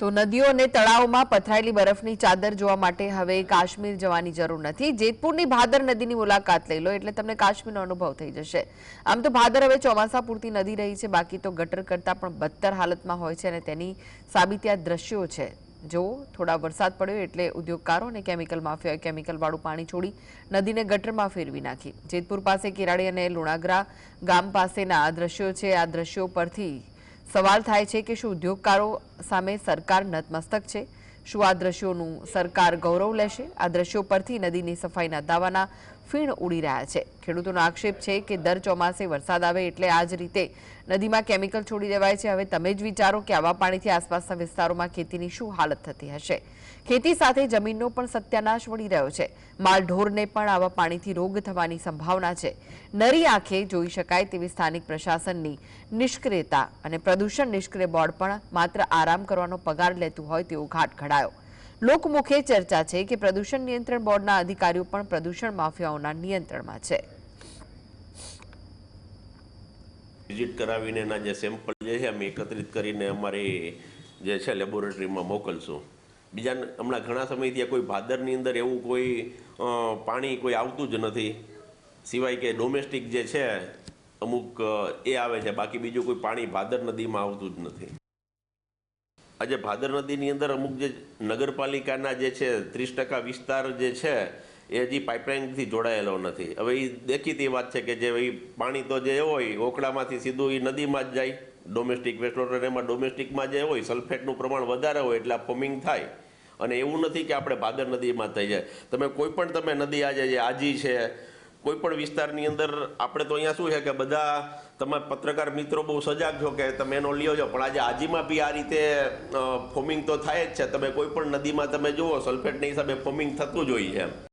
તો નદીઓ અને તળાવોમાં પથરાયેલી બરફની ચાદર જોવા માટે હવે કાશ્મીર જવાની જરૂર નથી. જેતપુરની ભાદર નદીની મુલાકાત લઈ લો એટલે તમને કાશ્મીરનો અનુભવ થઈ જશે. આમ તો ભાદર હવે ચોમાસા પૂરતી નદી રહી છે, બાકી તો ગટર કરતાં પણ બદતર હાલતમાં હોય છે અને તેની સાબિતી આ દ્રશ્યો છે. જો થોડા વરસાદ પડ્યો એટલે ઉદ્યોગકારો અને કેમિકલ માફિયાએ કેમિકલવાળું પાણી છોડી નદીને ગટરમાં ફેરવી નાખી. જેતપુર પાસે કિરાડી અને લુણાગરા ગામ પાસેના આ દ્રશ્યો છે. આ દ્રશ્યો પરથી સવાલ થાય છે કે શું ઉદ્યોગકારો સામે સરકાર નતમસ્તક છે? શું આ દ્રશ્યોનું સરકાર ગૌરવ લેશે? આ દ્રશ્યો પરથી નદીની સફાઈના દાવાના ફીણ ઉડી રહ્યા છે. ખેડૂતોનો આક્ષેપ છે કે દર ચોમાસે વરસાદ આવે એટલે આ જ રીતે નદીમાં કેમિકલ છોડી દેવાય છે. હવે તમે જ વિચારો કે આવા પાણીથી આસપાસના વિસ્તારોમાં ખેતીની શું હાલત થતી હશે? ખેતી સાથે જમીનનો પણ સત્યાનાશ વળી રહ્યો છે. માલ ઢોરને પણ આવા પાણીથી રોગ થવાની સંભાવના છે. નરી આંખે જોઈ શકાય તેવી સ્થાનિક પ્રશાસનની નિષ્ક્રિયતા અને પ્રદૂષણ નિષ્ક્રિય બોર્ડ પણ માત્ર આરામ કરવાનો પગાર લેતું હોય તેવો ઘાટ ઘડાયો. લોકમુખે ચર્ચા છે કે પ્રદૂષણ નિયંત્રણ બોર્ડના અધિકારીઓ પણ પ્રદૂષણ માફિયાઓના નિયંત્રણમાં છે. વિઝિટ કરાવીને એના જે સેમ્પલ જે છે અમે એકત્રિત કરીને અમારી જે છે લેબોરેટરીમાં મોકલશું. બીજા હમણાં ઘણા સમયથી કોઈ ભાદરની અંદર એવું કોઈ પાણી કોઈ આવતું જ નથી. સિવાય કે ડોમેસ્ટિક જે છે, અમુક એ આવે છે. બાકી બીજું કોઈ પાણી ભાદર નદીમાં આવતું જ નથી. આજે ભાદર નદીની અંદર અમુક જે નગરપાલિકાના જે છે, ત્રીસ ટકા વિસ્તાર જે છે, એ હજી પાઇપલાઇનથી જોડાયેલો નથી. હવે એ દેખીતી વાત છે કે જે પાણી તો જે હોય, ઓકડામાંથી સીધું એ નદીમાં જ જાય. ડોમેસ્ટિક વેસ્ટ એમાં ડોમેસ્ટિકમાં જે હોય સલ્ફેટનું પ્રમાણ વધારે હોય એટલે આ ફોમિંગ થાય. અને એવું નથી કે આપણે ભાદર નદીમાં થઈ જાય. તમે કોઈ પણ તમે નદી આજે જે આજી છે કોઈ પણ વિસ્તારની અંદર આપણે તો અહીંયા શું છે કે બધા તમારા પત્રકાર મિત્રો બહુ સજાગ છો કે તમે એનો લ્યો છો. પણ આજે આજીમાં બી આ રીતે ફોમિંગ તો થાય જ છે. તમે કોઈ પણ નદીમાં તમે જુઓ, સલ્ફેટના હિસાબે ફોમિંગ થતું જ હોય છે